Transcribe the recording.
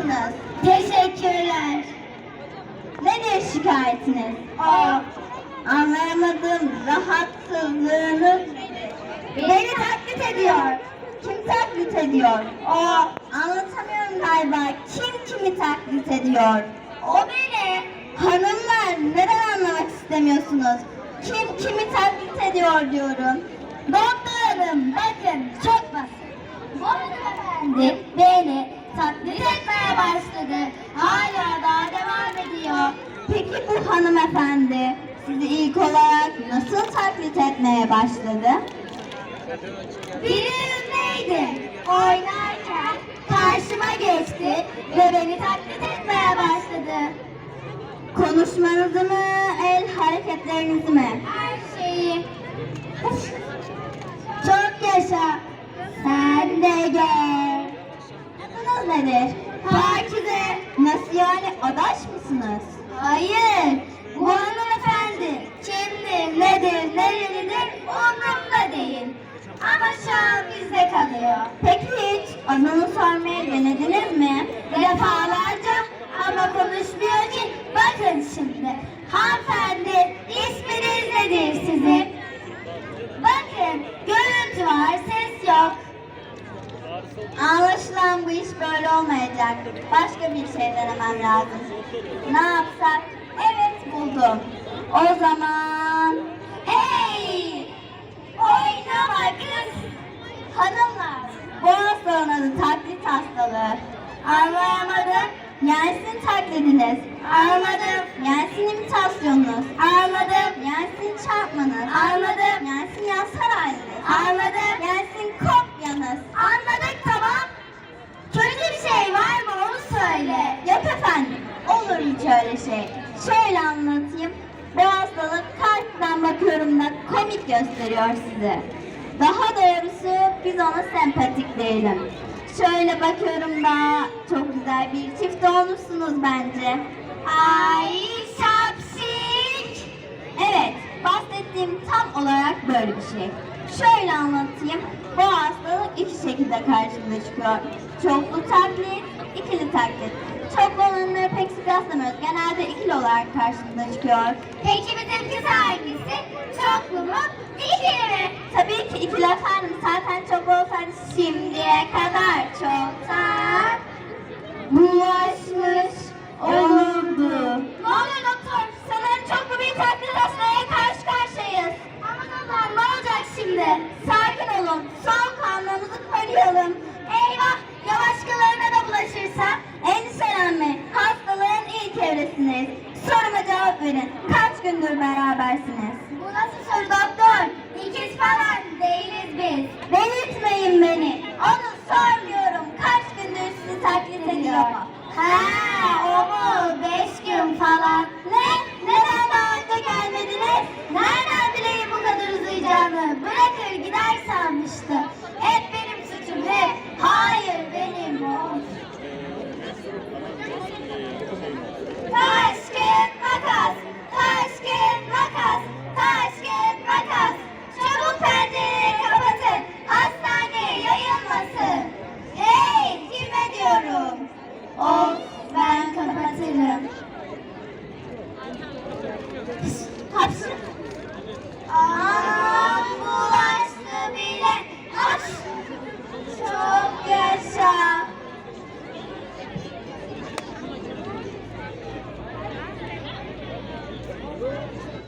mısınız? Teşekkürler. Nedir şikayetiniz? O anlayamadım rahatsızlığınız Beni taklit ediyor. Kim taklit ediyor? O. Anlatamıyorum galiba. Kim kimi taklit ediyor? O beni. Hanımlar neden anlamak istemiyorsunuz? Kim kimi taklit ediyor diyorum. Doktorlarım bakın çok basit. Bu beni taklit etmeye başladı. Hala daha devam ediyor. Peki bu hanımefendi sizi ilk olarak nasıl taklit etmeye başladı? Bir önümdeydi. Oynarken karşıma geçti ve beni taklit etmeye başladı. Konuşmanızı mı, el hareketlerinizi mi? Her şeyi. Çok yaşa. Sen de gör. Adınız nedir? Adını sormaya denediniz mi? Defalarca ama konuşmuyor ki. Bakın şimdi. Hanımefendi isminiz nedir sizin? Bakın görüntü var ses yok. Anlaşılan bu iş böyle olmayacak. Başka bir şey denemem lazım. Ne yapsak? Evet buldum. O zaman... Hey! Oynama Anlayamadım. Yensin taklidiniz. Anladım. Yensin imitasyonunuz. Anladım. Yensin çarpmanız. Anladım. Yensin yazar haliniz. Anladım. Yensin kopyanız. Anladık tamam. Kötü bir şey var mı onu söyle. Yok efendim. Olur hiç öyle şey. Şöyle anlatayım. Bu hastalık kalpten bakıyorum da komik gösteriyor size. Daha doğrusu biz ona sempatik diyelim. Şöyle bakıyorum da çok güzel bir çift olmuşsunuz bence. Ay şapşik. Evet, bahsettiğim tam olarak böyle bir şey. Şöyle anlatayım. Bu hastalık iki şekilde karşımıza çıkıyor. Çoklu taklit, ikili taklit. Çoklu olanları pek sık rastlamıyoruz. Genelde ikili olarak karşımıza çıkıyor. Peki bizimkisi hangisi? Çoklu mu, ikili mi? Tabii ki ikili efendim. Zaten çok olsaydı şimdiye kadar edin. Kaç gündür berabersiniz? Bu nasıl soru doktor? İkiz falan değiliz biz. Belirtmeyin beni. Onu Pops.